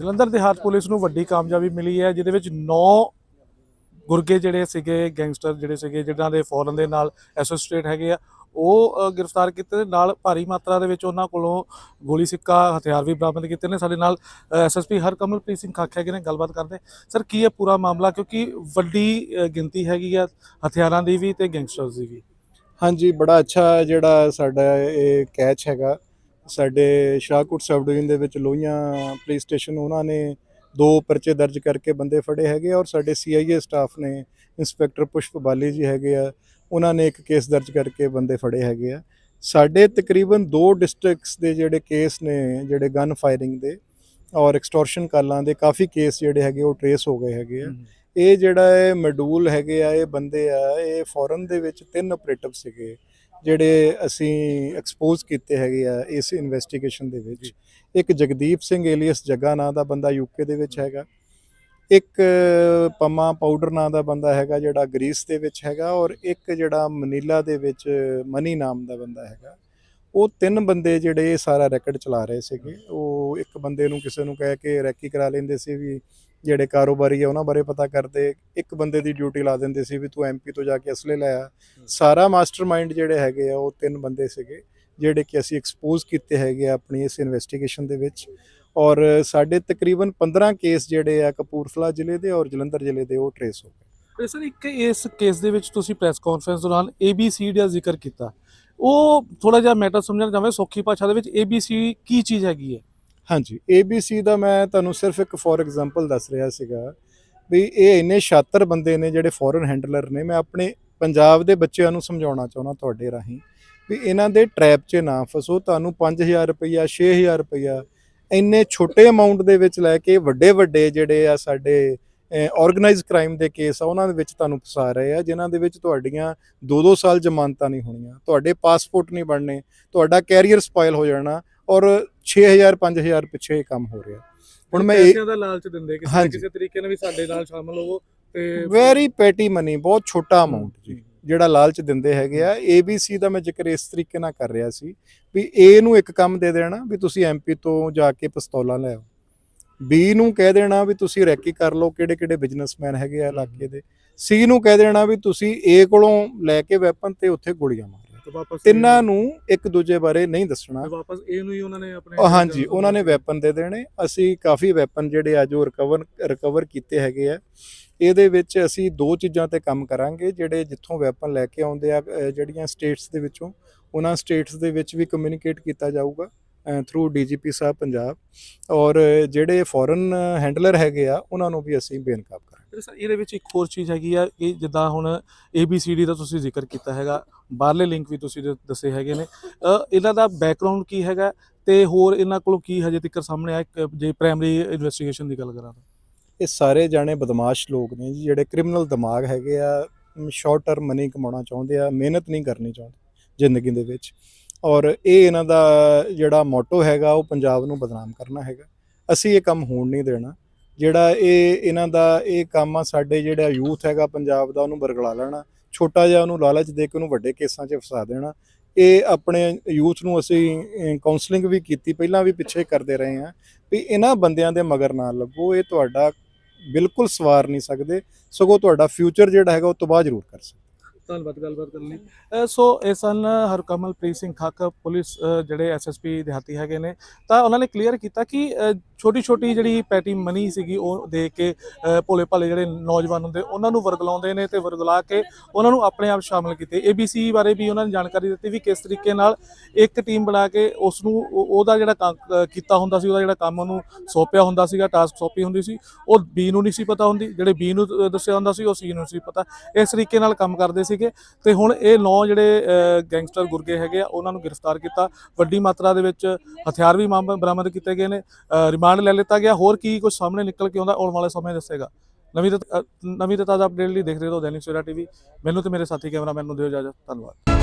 Jalandhar ਦੇਹਾਤ police ਨੂੰ ਵੱਡੀ ਕਾਮਯਾਬੀ ਮਿਲੀ ਹੈ, ਜਿਹਦੇ ਵਿੱਚ 9 ਗੁਰਗੇ ਜਿਹੜੇ ਸੀਗੇ, ਗੈਂਗਸਟਰ ਜਿਹੜੇ ਸੀਗੇ ਜਿਨ੍ਹਾਂ ਦੇ ਫੋਰਨ ਦੇ ਨਾਲ ਐਸੋਸੀਏਟ ਹੈਗੇ ਆ, ਉਹ ਗ੍ਰਿਫਤਾਰ ਕੀਤੇ ਤੇ ਨਾਲ ਭਾਰੀ ਮਾਤਰਾ ਦੇ ਵਿੱਚ ਉਹਨਾਂ ਕੋਲੋਂ ਗੋਲੀ ਸਿੱਕਾ ਹਥਿਆਰ ਵੀ ਬਰਾਮਦ ਕੀਤੇ ਨੇ, ਸਾਡੇ ਨਾਲ ਐਸਐਸਪੀ ਹਰਕਮਲਪ੍ਰੀਤ ਸਿੰਘ ਖਾਖੇ ਹੈਗੇ ਨੇ ਗੱਲਬਾਤ ਕਰਦੇ ਸਰ, ਕੀ ਹੈ ਪੂਰਾ ਮਾਮਲਾ, ਕਿਉਂਕਿ ਵੱਡੀ ਗਿਣਤੀ ਹੈਗੀ ਆ ਹਥਿਆਰਾਂ ਦੀ ਵੀ ਤੇ ਗੈਂਗਸਟਰਸ ਦੀ ਵੀ। ਹਾਂਜੀ, ਬੜਾ ਅੱਛਾ ਜਿਹੜਾ ਸਾਡਾ ਇਹ ਕੈਚ ਹੈਗਾ। ਸਾਡੇ ਸ਼ਾਹਕੋਟ ਸਬ ਡਿਵੀਜ਼ਨ ਦੇ ਵਿੱਚ ਲੋਹੀਆਂ ਪੁਲਿਸ ਸਟੇਸ਼ਨ ਉਹਨਾਂ ਨੇ ਦੋ ਪਰਚੇ ਦਰਜ ਕਰਕੇ ਬੰਦੇ ਫੜੇ ਹੈਗੇ ਔਰ ਸਾਡੇ ਸੀਆਈਏ ਸਟਾਫ ਨੇ ਇੰਸਪੈਕਟਰ ਪੁਸ਼ਪ ਬਾਲੀ ਜੀ ਹੈਗੇ ਆ ਉਹਨਾਂ ਨੇ ਇੱਕ ਕੇਸ ਦਰਜ ਕਰਕੇ ਬੰਦੇ ਫੜੇ ਹੈਗੇ ਆ। ਸਾਡੇ ਤਕਰੀਬਨ ਦੋ ਡਿਸਟ੍ਰਿਕਟਸ ਦੇ ਜਿਹੜੇ ਕੇਸ ਨੇ ਜਿਹੜੇ ਗਨ ਫਾਇਰਿੰਗ ਦੇ ਔਰ ਐਕਸਟੋਰਸ਼ਨ ਕਾਲਾਂ ਦੇ ਕਾਫੀ ਕੇਸ ਜਿਹੜੇ ਹੈਗੇ ਉਹ ਟਰੇਸ ਹੋ ਗਏ ਹੈਗੇ ਆ। ਇਹ ਜਿਹੜਾ ਇਹ ਮਡੂਲ ਹੈਗੇ ਆ ਇਹ ਬੰਦੇ ਆ ਇਹ ਫੋਰਨ ਦੇ ਵਿੱਚ ਤਿੰਨ ਆਪਰੇਟਿਵ ਸੀਗੇ। ਜਿਹੜੇ ਅਸੀਂ ਐਕਸਪੋਜ਼ ਕੀਤੇ ਹੈਗੇ ਆ ਇਸ ਇਨਵੈਸਟੀਗੇਸ਼ਨ ਦੇ ਵਿੱਚ ਇੱਕ ਜਗਦੀਪ ਸਿੰਘ ਏਲੀਅਸ ਜੱਗਾ ਨਾਂ ਦਾ ਬੰਦਾ ਯੂਕੇ ਦੇ ਵਿੱਚ ਹੈਗਾ ਇੱਕ ਪਮਾ ਪਾਊਡਰ ਨਾਂ ਦਾ ਬੰਦਾ ਹੈਗਾ ਜਿਹੜਾ ਗ੍ਰੀਸ ਦੇ ਵਿੱਚ ਹੈਗਾ ਔਰ ਇੱਕ ਜਿਹੜਾ ਮਨੀਲਾ ਦੇ ਵਿੱਚ ਮਨੀ ਨਾਮ ਦਾ ਬੰਦਾ ਹੈਗਾ। ਉਹ ਤਿੰਨ ਬੰਦੇ ਜਿਹੜੇ ਸਾਰਾ ਰੈਕਡ ਚਲਾ ਰਹੇ ਸੀਗੇ। ਉਹ ਇੱਕ ਬੰਦੇ ਨੂੰ ਕਿਸੇ ਨੂੰ ਕਹਿ ਕੇ ਰੈਕੀ ਕਰਾ ਲੈਂਦੇ ਸੀ ਵੀ ਜਿਹੜੇ ਕਾਰੋਬਾਰੀ ਆ ਉਹਨਾਂ ਬਾਰੇ ਪਤਾ ਕਰਦੇ ਇੱਕ ਬੰਦੇ ਦੀ ਡਿਊਟੀ ਲਾ ਦਿੰਦੇ ਸੀ ਵੀ ਤੂੰ ਐਮਪੀ ਤੋਂ ਜਾ ਕੇ ਅਸਲੇ ਲੈ ਆ। ਸਾਰਾ ਮਾਸਟਰਮਾਈਂਡ ਜਿਹੜੇ ਹੈਗੇ ਆ ਉਹ ਤਿੰਨ ਬੰਦੇ ਸੀਗੇ ਜਿਹੜੇ ਕਿ ਅਸੀਂ ਐਕਸਪੋਜ਼ ਕੀਤੇ ਹੈਗੇ ਆ ਆਪਣੀ ਇਸ ਇਨਵੈਸਟੀਗੇਸ਼ਨ ਦੇ ਵਿੱਚ। ਔਰ ਸਾਡੇ ਤਕਰੀਬਨ 15 ਕੇਸ ਜਿਹੜੇ ਆ ਕਪੂਰਥਲਾ ਜ਼ਿਲ੍ਹੇ ਦੇ ਔਰ ਜਲੰਧਰ ਜ਼ਿਲ੍ਹੇ ਦੇ ਉਹ ਟਰੇਸ ਹੋ ਗਏ। ਸਰ ਇੱਕ ਇਸ ਕੇਸ ਦੇ ਵਿੱਚ ਤੁਸੀਂ ਪ੍ਰੈਸ ਕਾਨਫਰੰਸ ਦੌਰਾਨ ABC ਦਾ ਜ਼ਿਕਰ ਕੀਤਾ। ਉਹ ਥੋੜਾ ਜਿਹਾ ਮੈਟਰ ਸਮਝਣਾ ਚਾਹੁੰਦੇ ਸੌਖੀ ਭਾਸ਼ਾ ਦੇ ਵਿੱਚ ABC ਕੀ ਚੀਜ਼ ਹੈਗੀ ਹੈ? ਹਾਂਜੀ ABC ਦਾ ਮੈਂ ਤੁਹਾਨੂੰ ਸਿਰਫ ਇੱਕ ਫੋਰ ਐਗਜ਼ਾਮਪਲ ਦੱਸ ਰਿਹਾ ਸੀਗਾ ਵੀ ਇਹ ਇੰਨੇ ਛਾਤਰ ਬੰਦੇ ਨੇ ਜਿਹੜੇ ਫੋਰਨ ਹੈਂਡਲਰ ਨੇ, ਮੈਂ ਆਪਣੇ ਪੰਜਾਬ ਦੇ ਬੱਚਿਆਂ ਨੂੰ ਸਮਝਾਉਣਾ ਚਾਹੁੰਦਾ ਤੁਹਾਡੇ ਰਾਹੀਂ ਵੀ ਇਹਨਾਂ ਦੇ ਟ੍ਰੈਪ 'ਚ ਨਾ ਫਸੋ, ਤੁਹਾਨੂੰ 5000 ਰੁਪਈਆ 6000 ਰੁਪਈਆ, ਇੰਨੇ ਛੋਟੇ ਅਮਾਉਂਟ ਦੇ ਵਿੱਚ ਲੈ ਕੇ ਵੱਡੇ ਵੱਡੇ ਜਿਹੜੇ ਆ ਸਾਡੇ ਆਰਗੇਨਾਈਜ਼ ਕ੍ਰਾਈਮ ਦੇ ਕੇਸ ਆ, ਉਹਨਾਂ ਦੇ ਵਿੱਚ ਤੁਹਾਨੂੰ ਫਸਾ ਰਹੇ ਆ, ਜਿਨ੍ਹਾਂ ਦੇ ਵਿੱਚ ਤੁਹਾਡੀਆਂ 2-2 ਸਾਲ ਜ਼ਮਾਨਤਾਂ ਨਹੀਂ ਹੋਣੀਆਂ, ਤੁਹਾਡੇ ਪਾਸਪੋਰਟ ਨਹੀਂ ਬਣਨੇ, ਤੁਹਾਡਾ ਕੈਰੀਅਰ ਸਪਾਇਲ ਹੋ ਜਾਣਾ ਔਰ 6000 5000 ਪਿੱਛੇ ਇਹ ਕੰਮ ਹੋ ਰਿਹਾ। ਹੁਣ ਮੈਂ ਇਹ ਦਾ ਲਾਲਚ ਦਿੰਦੇ ਕਿਸੇ। ਕਿਸੇ ਤਰੀਕੇ ਨਾਲ ਵੀ ਸਾਡੇ ਨਾਲ ਸ਼ਾਮਲ ਹੋਵੋ ਤੇ ਵੈਰੀ ਪੈਟੀ ਮਨੀ ਬਹੁਤ ਛੋਟਾ ਅਮਾਉਂਟ ਜੀ ਜਿਹੜਾ ਲਾਲਚ ਦਿੰਦੇ ਹੈਗੇ ਆ। ABC ਦਾ ਮੈਂ ਜ਼ਿਕਰ ਇਸ ਤਰੀਕੇ ਨਾਲ ਕਰ ਰਿਹਾ ਸੀ ਵੀ A ਨੂੰ ਇੱਕ ਕੰਮ ਦੇ ਦੇਣਾ ਵੀ ਤੁਸੀਂ MP ਤੋਂ ਜਾ ਕੇ ਪਿਸਤੌਲਾਂ ਲੈ ਆਓ। B ਨੂੰ ਕਹਿ ਦੇਣਾ ਵੀ ਤੁਸੀਂ ਰੈਕੀ ਕਰ ਲਓ ਕਿਹੜੇ ਕਿਹੜੇ ਬਿਜ਼ਨਸਮੈਨ ਹੈਗੇ ਆ ਇਲਾਕੇ ਦੇ। C ਨੂੰ ਕਹਿ ਦੇਣਾ ਵੀ ਤੁਸੀਂ A ਕੋਲੋਂ ਲੈ ਕੇ ਵੈਪਨ ਤੇ ਉੱਥੇ ਗੋਲੀਆਂ ਮਾਰੋ। ਵਾਪਸ ਤਿੰਨਾਂ ਨੂੰ ਇੱਕ ਦੂਜੇ ਬਾਰੇ ਨਹੀਂ ਦੱਸਣਾ। ਵਾਪਸ ਇਹ ਨੂੰ ਹੀ ਉਹਨਾਂ ਨੇ ਆਪਣੇ ਹਾਂਜੀ ਉਹਨਾਂ ਨੇ ਵੈਪਨ ਦੇ ਦੇਣੇ। ਅਸੀਂ ਕਾਫੀ ਵੈਪਨ ਜਿਹੜੇ ਅੱਜ ਉਹ ਰਿਕਵਰ ਰਿਕਵਰ ਕੀਤੇ ਹੈਗੇ ਆ। ਇਹਦੇ ਵਿੱਚ ਅਸੀਂ ਦੋ ਚੀਜ਼ਾਂ ਤੇ ਕੰਮ ਕਰਾਂਗੇ ਜਿਹੜੇ ਜਿੱਥੋਂ ਵੈਪਨ ਲੈ ਕੇ ਆਉਂਦੇ ਆ ਜਿਹੜੀਆਂ ਸਟੇਟਸ ਦੇ ਵਿੱਚੋਂ। ਉਹਨਾਂ ਸਟੇਟਸ ਦੇ ਵਿੱਚ ਵੀ ਕਮਿਊਨੀਕੇਟ ਕੀਤਾ ਜਾਊਗਾ ਥਰੂ ਡੀਜੀਪੀ ਸਾਹਿਬ ਪੰਜਾਬ। ਔਰ ਜਿਹੜੇ ਫੋਰਨ ਹੈਂਡਲਰ ਹੈਗੇ ਆ ਉਹਨਾਂ ਨੂੰ ਵੀ ਅਸੀਂ ਬੇਨਕਾਬ ਕਰਾਂਗੇ। ਸਰ ਇਹਦੇ ਵਿੱਚ ਇੱਕ ਹੋਰ ਚੀਜ਼ ਹੈਗੀ ਆ ਕਿ ਜਿੱਦਾਂ ਹੁਣ ABCD ਦਾ ਤੁਸੀਂ ਜ਼ਿਕਰ ਕੀਤਾ ਹੈਗਾ ਬਾਹਰਲੇ ਲਿੰਕ ਵੀ ਤੁਸੀਂ ਦੱਸੇ ਹੈਗੇ ਨੇ। ਇਹਨਾਂ ਦਾ ਬੈਕਗ੍ਰਾਉਂਡ ਕੀ ਹੈਗਾ ਤੇ ਹੋਰ ਇਹਨਾਂ ਕੋਲੋਂ ਕੀ ਹਜੇ ਤੱਕ ਸਾਹਮਣੇ ਆਇਆ? ਜੇ ਪ੍ਰਾਇਮਰੀ ਇਨਵੈਸਟੀਗੇਸ਼ਨ ਦੀ ਗੱਲ ਕਰਾਂ ਤਾਂ। ਇਹ ਸਾਰੇ ਜਾਣੇ ਬਦਮਾਸ਼ ਲੋਕ ਨੇ ਜੀ, ਜਿਹੜੇ ਕ੍ਰਿਮੀਨਲ ਦਿਮਾਗ ਹੈਗੇ ਆ ਸ਼ਾਰਟ ਟਰਮ ਮਨੀ ਕਮਾਉਣਾ ਚਾਹੁੰਦੇ ਆ, ਮਿਹਨਤ ਨਹੀਂ ਕਰਨੀ ਚਾਹੁੰਦੇ ਜ਼ਿੰਦਗੀ ਦੇ ਵਿੱਚ। ਔਰ ਇਹ ਇਹਨਾਂ ਦਾ ਜਿਹੜਾ ਮੋਟੋ ਹੈਗਾ, ਉਹ ਪੰਜਾਬ ਨੂੰ ਬਦਨਾਮ ਕਰਨਾ ਹੈਗਾ। ਅਸੀਂ ਇਹ ਕੰਮ ਹੋਣ ਨਹੀਂ ਦੇਣਾ। ਜਿਹੜਾ ਇਹ, ਇਹਨਾਂ ਦਾ ਇਹ ਕੰਮ ਆ, ਸਾਡੇ ਜਿਹੜਾ ਯੂਥ ਹੈਗਾ ਪੰਜਾਬ ਦਾ, ਉਹਨੂੰ ਬਰਗਲਾ ਲੈਣਾ। ਛੋਟਾ ਜਿਹਾ ਉਹਨੂੰ ਲਾਲਚ ਦੇ ਕੇ ਉਹਨੂੰ ਵੱਡੇ ਕੇਸਾਂ 'ਚ ਫਸਾ ਦੇਣਾ। ਇਹ ਆਪਣੇ ਯੂਥ ਨੂੰ ਅਸੀਂ ਕਾਉਂਸਲਿੰਗ ਵੀ ਕੀਤੀ, ਪਹਿਲਾਂ ਵੀ ਪਿੱਛੇ ਕਰਦੇ ਰਹੇ ਹਾਂ ਵੀ ਇਹਨਾਂ ਬੰਦਿਆਂ ਦੇ ਮਗਰ ਨਾ ਲੱਗੋ, ਇਹ ਤੁਹਾਡਾ ਬਿਲਕੁਲ ਸਵਾਰ ਨਹੀਂ ਸਕਦੇ, ਸਗੋਂ ਤੁਹਾਡਾ ਫਿਊਚਰ ਜਿਹੜਾ ਹੈਗਾ ਉਹ ਤਬਾਹ ਜ਼ਰੂਰ ਕਰ ਸਕਦੇ। ਧੰਨਵਾਦ ਗੱਲਬਾਤ ਕਰਨ ਲਈ। ਸੋ ਇਹ ਸਨ ਹਰਕਮਲਪ੍ਰੀਤ ਸਿੰਘ ਖੱਕ ਪੁਲਿਸ ਅ, ਜਿਹੜੇ ਐਸਐਸਪੀ ਦਿਹਾਤੀ ਹੈਗੇ ਨੇ। ਤਾਂ ਉਹਨਾਂ ਨੇ ਕਲੀਅਰ ਕੀਤਾ ਕਿ ਛੋਟੀ ਛੋਟੀ ਜਿਹੜੀ ਪੈਟੀ ਮਨੀ ਸੀਗੀ ਉਹ ਦੇ ਕੇ ਭੋਲੇ ਭਾਲੇ ਜਿਹੜੇ ਨੌਜਵਾਨ ਹੁੰਦੇ ਉਹਨਾਂ ਨੂੰ ਵਰਗਲਾਉਂਦੇ ਨੇ ਤੇ ਵਰਗਲਾ ਕੇ ਉਹਨਾਂ ਨੂੰ ਆਪਣੇ ਆਪ ਸ਼ਾਮਲ ਕੀਤੇ। ABC ਬਾਰੇ ਵੀ ਉਹਨਾਂ ਨੇ ਜਾਣਕਾਰੀ ਦਿੱਤੀ ਵੀ ਕਿਸ ਤਰੀਕੇ ਨਾਲ ਇੱਕ ਟੀਮ ਬਣਾ ਕੇ ਉਸ ਨੂੰ ਉਹਦਾ ਜਿਹੜਾ ਕੰਮ, ਕੀਤਾ ਹੁੰਦਾ ਸੀ ਉਹਦਾ ਜਿਹੜਾ ਕੰਮ ਉਹਨੂੰ ਸੌਂਪਿਆ ਹੁੰਦਾ ਸੀਗਾ ਟਾਸਕ ਸੌਂਪੀ ਹੁੰਦੀ ਸੀ। ਉਹ ਬੀ ਨੂੰ ਨਹੀਂ ਸੀ ਪਤਾ ਹੁੰਦੀ ਜਿਹੜੇ ਬੀ ਨੂੰ ਦੱਸਿਆ ਹੁੰਦਾ ਸੀ ਉਹ ਸੀ ਨੂੰ ਸੀ ਪਤਾ। ਇਸ ਤਰੀਕੇ ਨਾਲ ਕੰਮ ਕਰਦੇ ਸੀ ਸੀਗੇ ਤੇ ਹੁਣ ਇਹ ਨੌ ਜਿਹੜੇ ਅ, ਗੈਂਗਸਟਰ ਗੁਰਗੇ ਹੈਗੇ ਆ ਉਹਨਾਂ ਨੂੰ ਗ੍ਰਿਫਤਾਰ ਕੀਤਾ। ਵੱਡੀ ਮਾਤਰਾ ਦੇ ਵਿੱਚ ਹਥਿਆਰ ਵੀ ਮਾਮ- ਬਰਾਮਦ ਕੀਤੇ ਗਏ ਨੇ। ਅ, ਰਿਮਾਂਡ ਲੈ ਲਿੱਤਾ ਗਿਆ। ਹੋਰ ਕੀ ਕੁਝ ਸਾਹਮਣੇ ਨਿਕਲ ਕੇ ਆਉਂਦਾ ਆਉਣ ਵਾਲੇ ਸਮੇਂ ਦੱਸੇਗਾ। ਨਵੀਂ ਤੇ ਨਵੀਂ ਤਾਜ਼ਾ ਅਪਡੇਟ ਲਈ ਦੇਖ ਰਹੇ ਹੋ ਦੈਨਿਕ ਸਵੇਰਾ ਟੀਵੀ। ਮੈਨੂੰ ਤੇ ਮੇਰੇ ਸਾਥੀ ਕੈਮਰਾਮੈਨ ਨੂੰ ਦਿਓ ਇਜਾਜ਼ਤ। ਧੰਨਵਾਦ।